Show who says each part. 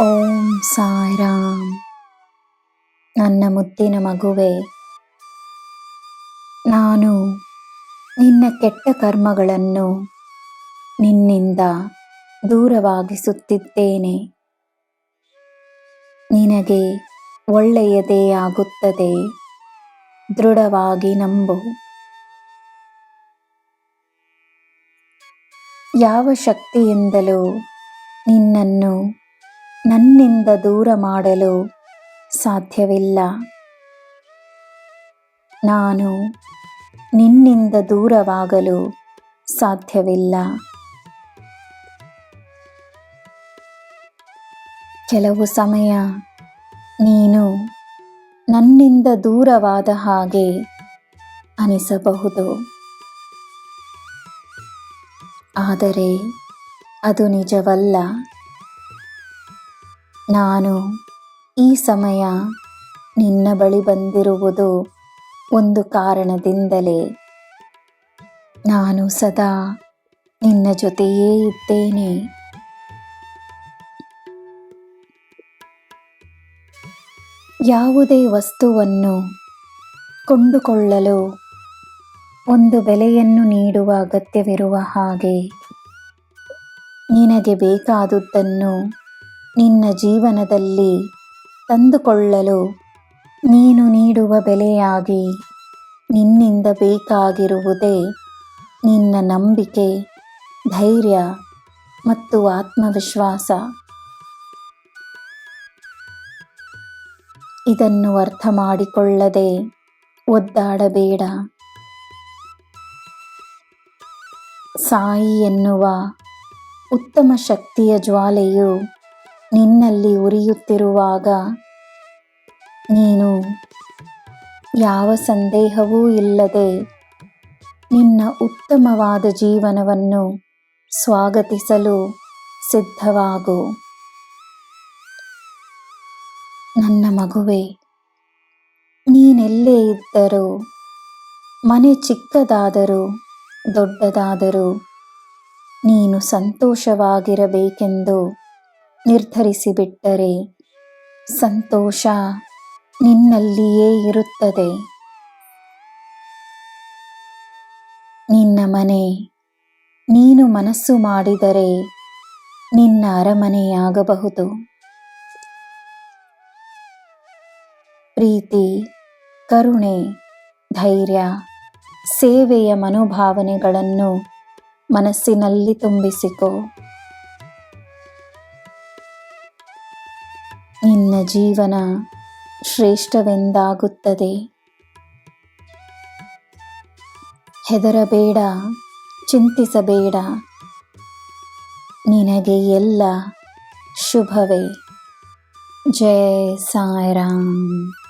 Speaker 1: ಓಂ ಸಾಯಿರಾಮ್. ನನ್ನ ಮುದ್ದಿನ ಮಗುವೆ, ನಾನು ನಿನ್ನ ಕೆಟ್ಟ ಕರ್ಮಗಳನ್ನು ನಿನ್ನಿಂದ ದೂರವಾಗಿಸುತ್ತಿದ್ದೇನೆ. ನಿನಗೆ ಒಳ್ಳೆಯದೇ ಆಗುತ್ತದೆ, ದೃಢವಾಗಿ ನಂಬು. ಯಾವ ಶಕ್ತಿಯಿಂದಲೂ ನಿನ್ನನ್ನು ನನ್ನಿಂದ ದೂರ ಮಾಡಲು ಸಾಧ್ಯವಿಲ್ಲ. ನಾನು ನಿನ್ನಿಂದ ದೂರವಾಗಲು ಸಾಧ್ಯವಿಲ್ಲ. ಕೆಲವು ಸಮಯ ನೀನು ನನ್ನಿಂದ ದೂರವಾದ ಹಾಗೆ ಅನಿಸಬಹುದು. ಆದರೆ ಅದು ನಿಜವಲ್ಲ. ನಾನು ಈ ಸಮಯ ನಿನ್ನ ಬಳಿ ಬಂದಿರುವುದು ಒಂದು ಕಾರಣದಿಂದಲೇ. ನಾನು ಸದಾ ನಿನ್ನ ಜೊತೆಯೇ ಇದ್ದೇನೆ. ಯಾವುದೇ ವಸ್ತುವನ್ನು ಕೊಂಡುಕೊಳ್ಳಲು ಒಂದು ಬೆಲೆಯನ್ನು ನೀಡುವ ಅಗತ್ಯವಿರುವ ಹಾಗೆ ನಿನಗೆ ಬೇಕಾದುದನ್ನು ನಿನ್ನ ಜೀವನದಲ್ಲಿ ತಂದುಕೊಳ್ಳಲು ನೀನು ನೀಡುವ ಬೆಲೆಯಾಗಿ ನಿನ್ನಿಂದ ಬೇಕಾಗಿರುವುದೇ ನಿನ್ನ ನಂಬಿಕೆ, ಧೈರ್ಯ ಮತ್ತು ಆತ್ಮವಿಶ್ವಾಸ. ಇದನ್ನು ಅರ್ಥ ಮಾಡಿಕೊಳ್ಳದೆ ಒದ್ದಾಡಬೇಡ. ಸಾಯಿ ಎನ್ನುವ ಉತ್ತಮ ಶಕ್ತಿಯ ಜ್ವಾಲೆಯು ನಿನ್ನಲ್ಲಿ ಉರಿಯುತ್ತಿರುವಾಗ ನೀನು ಯಾವ ಸಂದೇಹವೂ ಇಲ್ಲದೆ ನಿನ್ನ ಉತ್ತಮವಾದ ಜೀವನವನ್ನು ಸ್ವಾಗತಿಸಲು ಸಿದ್ಧವಾಗು. ನನ್ನ ಮಗುವೆ, ನೀನೆಲ್ಲೇ ಇದ್ದರೂ, ಮನೆ ಚಿಕ್ಕದಾದರೂ, ದೊಡ್ಡದಾದರೂ ನೀನು ಸಂತೋಷವಾಗಿರಬೇಕೆಂದು ನಿರ್ಧರಿಸಿಬಿಟ್ಟರೆ ಸಂತೋಷ ನಿನ್ನಲ್ಲಿಯೇ ಇರುತ್ತದೆ. ನಿನ್ನ ಮನೆ ನೀನು ಮನಸ್ಸು ಮಾಡಿದರೆ ನಿನ್ನ ಅರಮನೆಯಾಗಬಹುದು. ಪ್ರೀತಿ, ಕರುಣೆ, ಧೈರ್ಯ, ಸೇವೆಯ ಮನೋಭಾವನೆಗಳನ್ನು ಮನಸ್ಸಿನಲ್ಲಿ ತುಂಬಿಸಿಕೊ. ನಿನ್ನ ಜೀವನ ಶ್ರೇಷ್ಠವೆಂದಾಗುತ್ತದೆ. ಹೆದರಬೇಡ ಚಿಂತಿಸಬೇಡ. ನಿನಗೆ ಎಲ್ಲ ಶುಭವೇ. ಜಯ ಸಾಯಿರಾಮ್.